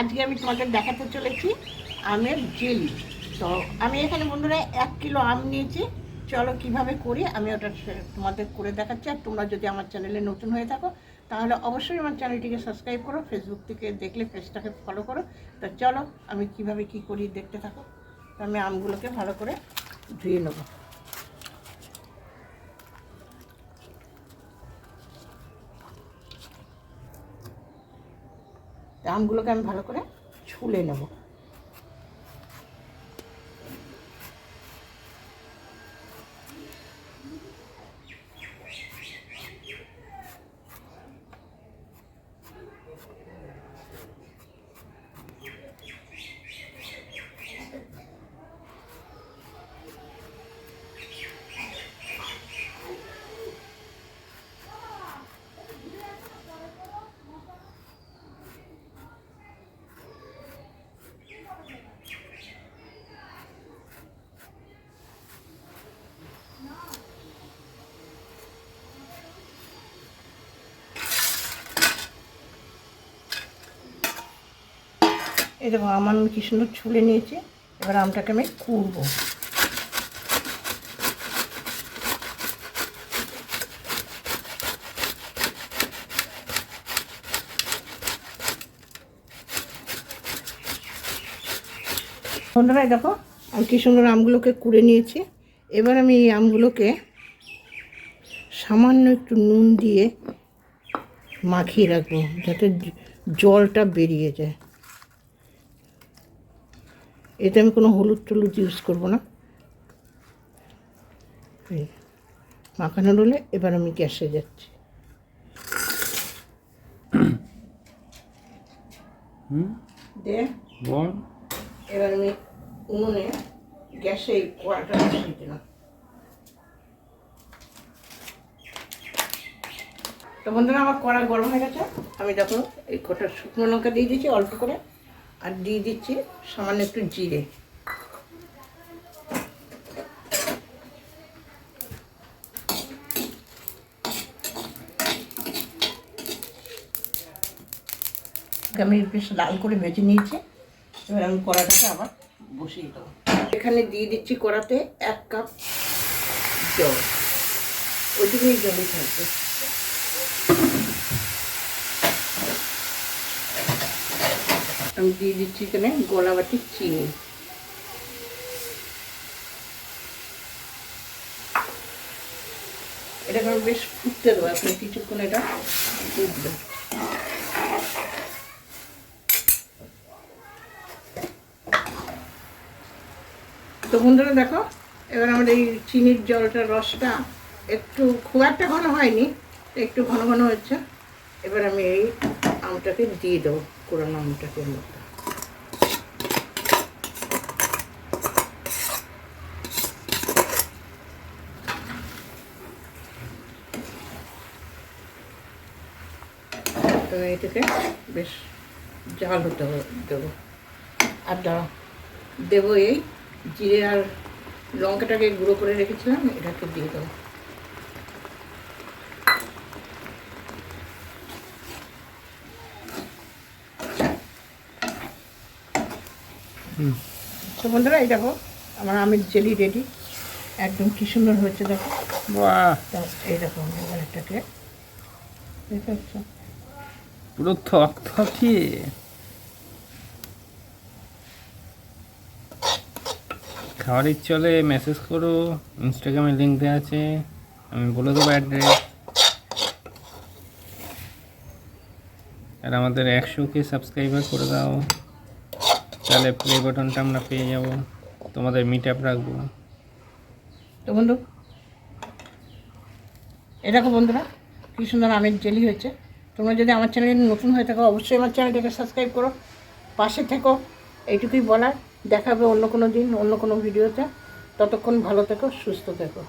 আজকে আমি তোমাদের দেখাতে চলেছি আমের জেলি। তো আমি এখানে বন্ধুরা এক কিলো আম নিয়েছি। চলো কীভাবে করি, আমি ওটা তোমাদের করে দেখাচ্ছি। আর তোমরা যদি আমার চ্যানেলে নতুন হয়ে থাকো, তাহলে অবশ্যই আমার চ্যানেলটিকে সাবস্ক্রাইব করো ফেসবুক থেকে দেখলে পেজটাকে ফলো করো। তো চলো আমি কীভাবে কি করি দেখতে থাকো। আমি আমগুলোকে ভালো করে ধুয়ে নেব। আমগুলোকে আমি ভালো করে ছুলে নেব। এই দেখো, আমার আমি কি সুন্দর ছুলে নিয়েছি। এবার আমটাকে আমি কুড়বো। বন্ধুরা দেখো, আমি কি সুন্দর আমগুলোকে কুড়ে নিয়েছি। এবার আমি এই আমগুলোকে সামান্য একটু নুন দিয়ে মাখিয়ে রাখব, যাতে জলটা বেরিয়ে যায়। এতে আমি কোনো হলুদ টলুদ ইউজ করব না। মাখানো রলে এবার আমি গ্যাসে যাচ্ছি। এবার আমি উনুনে গ্যাসে কড়াটা বসিয়ে দিলাম। তো বন্ধুরা আমার কড়া গরম হয়ে গেছে। আমি দেখো এই কটা শুকনো লঙ্কা দিয়ে দিয়েছি অল্প করে আর দিয়ে দিচ্ছি সামান্য একটু জিরে। আমি বেশ লাল করে ভেজে নিয়েছি। এবার আমি কড়াটাকে আবার বসিয়ে দেবো। এখানে দিয়ে দিচ্ছি কড়াতে এক কাপ জল। ওইটুকুনি জলই থাকবে। আমি দিয়ে দিচ্ছি এখানে গলা বাটি চিনি। এটাকে আমি বেশ ফুটতে দেবো, আপনি কিছুক্ষণ এটা ফুটবে। তো বন্ধুরা দেখো, এবার আমার এই চিনির জলটার রসটা একটু খুব একটা ঘন হয়নি, একটু ঘন ঘন হচ্ছে। এবার আমি এই আমটাকে দিয়ে দেবো। কোরানো আমটাকে এর তো এটাকে বেশ জাল হতে দেবো। আর দাঁড়াও দেবো এই জিরে আর লঙ্কাটাকে গুঁড়ো করে রেখেছিলাম, এটাকে দিয়ে দেবো। তো বন্ধুরা এই দেখো আমার আমের জেলি রেডি একদম কি সুন্দর হয়েছে দেখো। বাহ। এই দেখো এবার এটাকে দেখতে পাচ্ছ? পুরো থক থকি। খাওয়ার ইচ্ছে হলে মেসেজ করো ইনস্টাগ্রামে লিঙ্ক দেওয়া আছে আমি বলে দেবো অ্যাড্রেস আর আমাদের একশো কে সাবস্ক্রাইবার করে দাও। তাহলে প্লে বাটনটা আমরা পেয়ে যাব। তোমাদের মিট আপ রাখব। তো বন্ধু এ দেখো বন্ধুরা, কি সুন্দর আমের জেলি হয়েছে। তোমরা যদি আমার চ্যানেলে নতুন হয়ে থাকো, অবশ্যই আমার চ্যানেলটাকে সাবস্ক্রাইব করো, পাশে থেকো, এইটুকুই বলার। দেখাবে অন্য কোনো দিন, অন্য কোনো ভিডিওতে ততক্ষণ ভালো থেকো, সুস্থ থেকো।